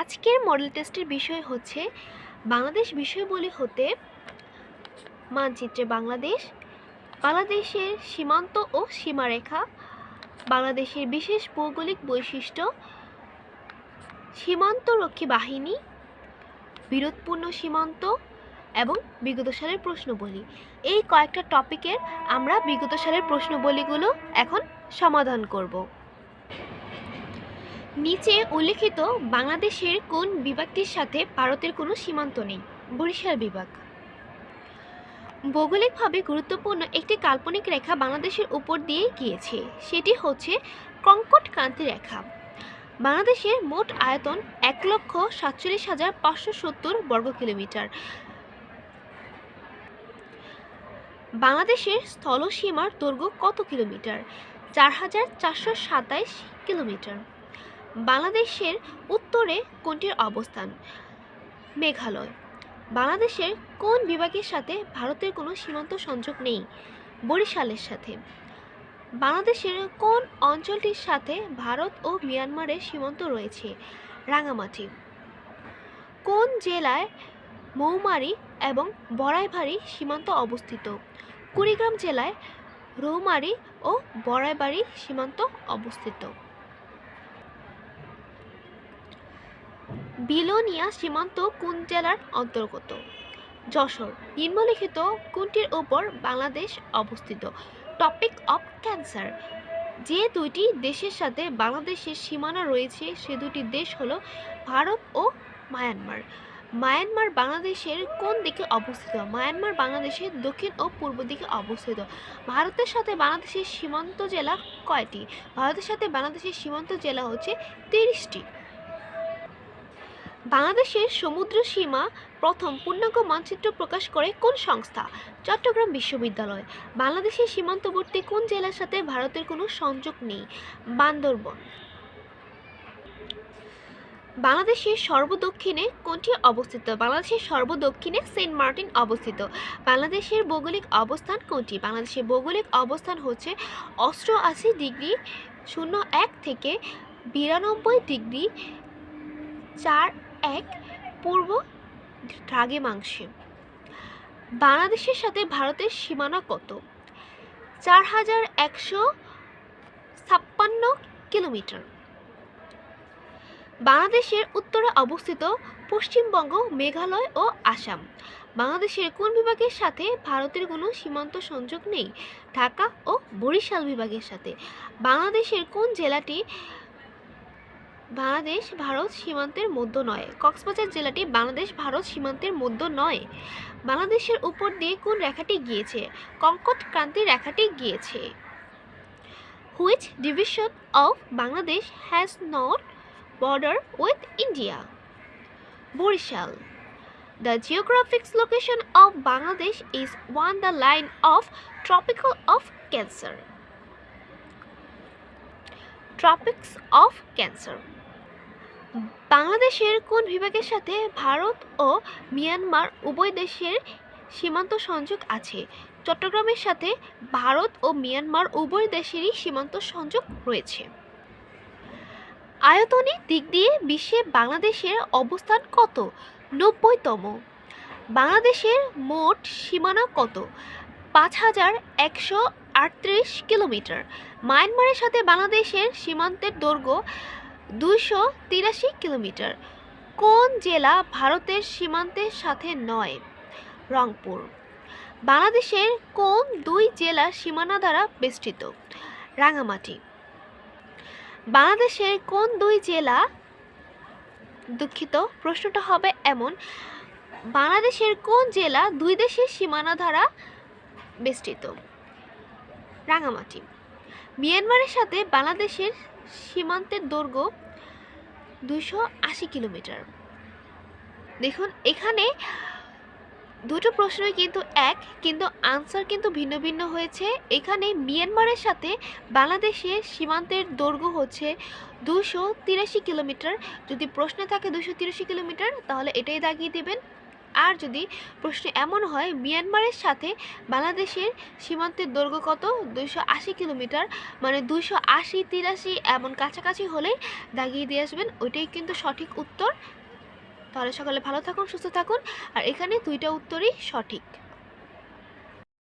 আজকের মডেল টেস্টের বিষয় হচ্ছে বাংলাদেশ বিষয়বলি হতে মানচিত্রে বাংলাদেশ, বাংলাদেশের সীমান্ত ও সীমারেখা, বাংলাদেশের বিশেষ ভৌগোলিক বৈশিষ্ট্য, সীমান্তরক্ষী বাহিনী, বিরোধপূর্ণ সীমান্ত এবং বিগত সালের প্রশ্নবলী। এই কয়েকটা টপিকের আমরা বিগত সালের প্রশ্নবলীগুলো এখন সমাধান করব। নিচে উল্লেখিত বাংলাদেশের কোন বিভাগটির সাথে ভারতের কোনো সীমান্ত নেই? বরিশাল বিভাগ। ভৌগোলিকভাবে গুরুত্বপূর্ণ একটি কাল্পনিক রেখা বাংলাদেশের উপর দিয়ে গিয়েছে, সেটি হচ্ছে কঙ্কট ক্রান্তি রেখা। বাংলাদেশের মোট আয়তন এক লক্ষ সাতচল্লিশ হাজার পাঁচশো সত্তর বর্গ কিলোমিটার। বাংলাদেশের স্থলসীমার দৈর্ঘ্য কত কিলোমিটার? চার হাজার চারশো সাতাইশ কিলোমিটার। বাংলাদেশের উত্তরে কোনটির অবস্থান? মেঘালয়। বাংলাদেশের কোন বিভাগের সাথে ভারতের কোনো সীমান্ত সংযোগ নেই? বরিশালের সাথে। বাংলাদেশের কোন অঞ্চলটির সাথে ভারত ও মিয়ানমারের সীমান্ত রয়েছে? রাঙামাটি কোন জেলায় মৌমারি এবং বড়াইবাড়ি সীমান্ত অবস্থিত? কুড়িগ্রাম জেলায় রৌমারি ও বড়াইবাড়ি সীমান্ত অবস্থিত। বিলোনিয়া সীমান্ত কোন জেলার অন্তর্গত? যশোর। নিম্নলিখিত কোনটির ওপর বাংলাদেশ অবস্থিত? টপিক অফ ক্যান্সার যে দুইটি দেশের সাথে বাংলাদেশের সীমানা রয়েছে, সে দুটি দেশ হলো ভারত ও মায়ানমার। মায়ানমার বাংলাদেশের কোন দিকে অবস্থিত? মায়ানমার বাংলাদেশের দক্ষিণ ও পূর্ব দিকে অবস্থিত। ভারতের সাথে বাংলাদেশের সীমান্ত জেলা কয়টি? ভারতের সাথে বাংলাদেশের সীমান্ত জেলা হচ্ছে তিরিশটি। বাংলাদেশের সমুদ্র সীমা প্রথম পূর্ণাঙ্গ মানচিত্র প্রকাশ করে কোন সংস্থা? চট্টগ্রাম বিশ্ববিদ্যালয়। বাংলাদেশের সীমান্তবর্তী কোন জেলার সাথে ভারতের কোনো সংযোগ নেই? বান্দরবন। বাংলাদেশের সর্বদক্ষিণে কোনটি অবস্থিত? বাংলাদেশের সর্বদক্ষিণে সেন্ট মার্টিন অবস্থিত। বাংলাদেশের ভৌগোলিক অবস্থান কোনটি? বাংলাদেশের ভৌগোলিক অবস্থান হচ্ছে অষ্টআশি ডিগ্রি শূন্য এক থেকে বিরানব্বই ডিগ্রি চার এক পূর্ব দ্রাঘিমাংশে বাংলাদেশের সাথে ভারতের সীমানা কত? চার হাজার একশো ছাপ্পান্ন কিলোমিটার। বাংলাদেশের উত্তরে অবস্থিত পশ্চিমবঙ্গ, মেঘালয় ও আসাম। বাংলাদেশের কোন বিভাগের সাথে ভারতের কোনো সীমান্ত সংযোগ নেই? ঢাকা ও বরিশাল বিভাগের সাথে। বাংলাদেশের কোন জেলাটি বাংলাদেশ ভারত সীমান্তের মধ্য নয়। কক্সবাজার জেলাটি বাংলাদেশ ভারত সীমান্তের মধ্য নয়। বাংলাদেশের উপর দিয়ে কোন রেখাটি গিয়েছে? কঙ্কট ক্রান্তি রেখাটি গিয়েছে। Which division of Bangladesh has not border with India Barishal. The geographic location of Bangladesh is on the line of tropical of Cancer. Tropics of Cancer বাংলাদেশের কোন বিভাগের সাথে ভারত ও মিয়ানমার উভয় দেশের সীমান্ত সংযোগ আছে? চট্টগ্রামের সাথে ভারত ও মিয়ানমার উভয় দেশেরই সীমান্ত সংযোগ রয়েছে। আয়তনের দিক দিয়ে বিশ্বে বাংলাদেশের অবস্থান কত? নব্বইতম। বাংলাদেশের মোট সীমানা কত? পাঁচ হাজার একশো আটত্রিশ কিলোমিটার। মায়ানমারের সাথে বাংলাদেশের সীমান্তের দৈর্ঘ্য দুইশো তিরাশি কিলোমিটার। কোন জেলা ভারতের সীমান্তের সাথে নয়? রংপুর। বাংলাদেশের কোন দুই জেলা সীমানা দ্বারা বেষ্টিত? রাঙামাটি বাংলাদেশের কোন দুই জেলা? দুঃখিত, প্রশ্নটা হবে এমন। বাংলাদেশের কোন জেলা দুই দেশের সীমানা দ্বারা বেষ্টিত? রাঙামাটি। মিয়ানমারের সাথে বাংলাদেশের সীমান্তের দৈর্ঘ্য দুশো আশি কিলোমিটার। দেখুন, এখানে দুটো প্রশ্নই কিন্তু এক, কিন্তু আনসার কিন্তু ভিন্ন ভিন্ন হয়েছে। এখানে মিয়ানমারের সাথে বাংলাদেশের সীমান্তের দৈর্ঘ্য হচ্ছে দুশো তিরাশি কিলোমিটার। যদি প্রশ্নে থাকে দুশো তিরাশি কিলোমিটার, তাহলে এটাই দাগিয়ে দেবেন। আর যদি প্রশ্ন এমন হয়, মিয়ানমারের সাথে বাংলাদেশের সীমান্তের দৈর্ঘ্য কত? দুইশো আশি কিলোমিটার মানে দুইশো আশি, তিরাশি এমন কাছাকাছি হলে দাগিয়ে দিয়ে আসবেন। ওইটাই কিন্তু সঠিক উত্তর। তাহলে সকালে ভালো থাকুন, সুস্থ থাকুন। আর এখানে দুইটা উত্তরই সঠিক।